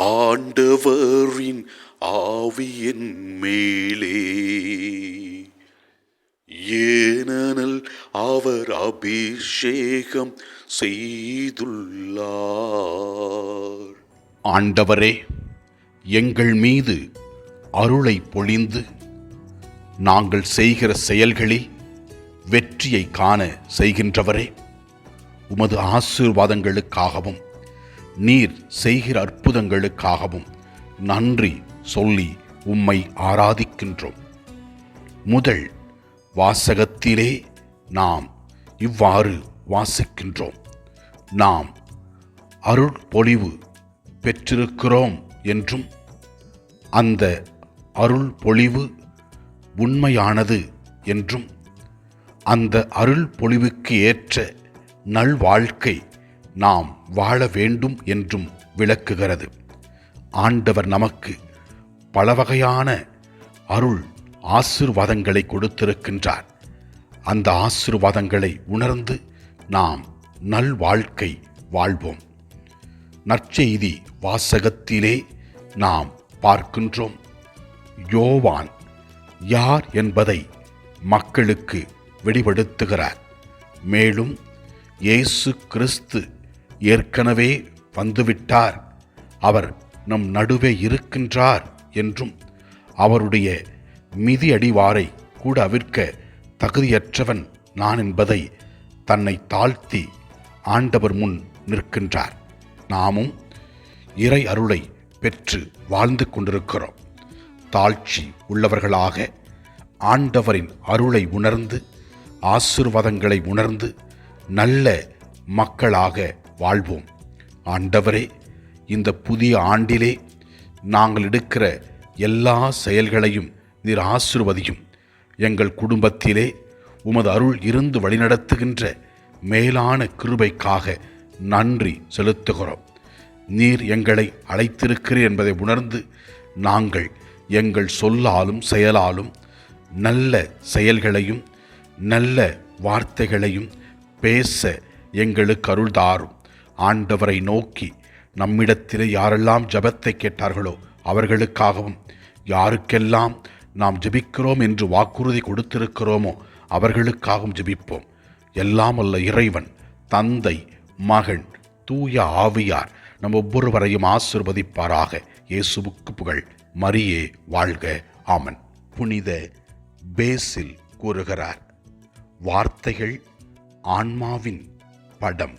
ஆண்டவரின் ஆவியின் மேலே. ஏனல் அவர் அபிஷேகம் செய்துள்ளார். ஆண்டவரே எங்கள் மீது அருளை பொழிந்து நாங்கள் செய்கிற செயல்களில் வெற்றியை காண செய்கின்றவரே உமது ஆசீர்வாதங்களுக்காகவும் நீர் செய்கிற அற்புதங்களுக்காகவும் நன்றி சொல்லி உம்மை ஆராதிக்கின்றோம். முதல் வாசகத்திலே நாம் இவ்வாறு வாசிக்கின்றோம். நாம் அருள்பொழிவு பெற்றிருக்கிறோம் என்றும் அந்த அருள் பொழிவு உண்மையானது என்றும் அந்த அருள் பொழிவுக்கு ஏற்ற நல்வாழ்க்கை நாம் வாழ வேண்டும் என்றும் விளக்குகிறது. ஆண்டவர் நமக்கு பல வகையான அருள் ஆசிர்வாதங்களை கொடுத்திருக்கின்றார். அந்த ஆசிர்வாதங்களை உணர்ந்து நாம் நல்வாழ்க்கை வாழ்வோம். நற்செய்தி வாசகத்திலே நாம் பார்க்கின்றோம். யோவான் யார் என்பதை மக்களுக்கு வெளிப்படுத்துகிறார். மேலும் இயேசு கிறிஸ்து ஏற்கனவே வந்துவிட்டார். அவர் நம் நடுவே இருக்கின்றார் என்றும் அவருடைய மிதி அடிவாரை கூட அவிர்க்க தகுதியற்றவன் நான் என்பதை தன்னை தாழ்த்தி ஆண்டவர் முன் நிற்கின்றார். நாமும் இறை அருளை பெற்று வாழ்ந்து கொண்டிருக்கிறோம். தாழ்ச்சி உள்ளவர்களாக ஆண்டவரின் அருளை உணர்ந்து ஆசிர்வாதங்களை உணர்ந்து நல்ல மக்களாக வாழ்வோம். ஆண்டவரே இந்த புதிய ஆண்டிலே நாங்கள் எடுக்கிற எல்லா செயல்களையும் நீர் ஆசிர்வதியும். எங்கள் குடும்பத்திலே உமது அருள் இருந்து வழிநடத்துகின்ற மேலான கிருபைக்காக நன்றி செலுத்துகிறோம். நீர் எங்களை அழைத்திருக்கிறீர் என்பதை உணர்ந்து நாங்கள் எங்கள் சொல்லாலும் செயலாலும் நல்ல செயல்களையும் நல்ல வார்த்தைகளையும் பேச எங்களுக்கு அருள் தாரும். ஆண்டவரை நோக்கி நம்மிடத்திலே யாரெல்லாம் ஜபத்தை கேட்டார்களோ அவர்களுக்காகவும் யாருக்கெல்லாம் நாம் ஜெபிக்கிறோம் என்று வாக்குறுதி கொடுத்திருக்கிறோமோ அவர்களுக்காகவும் ஜெபிப்போம். எல்லாம் அல்ல இறைவன் தந்தை மகன் தூய ஆவியார் நம் ஒவ்வொருவரையும் ஆசிர்வதிப்பாராக. இயேசுவுக்கு புகழ். மரியே வாழ்க. ஆமன். புனித பேசில் கூறுகிறார் வார்த்தைகள் ஆன்மாவின் படம்.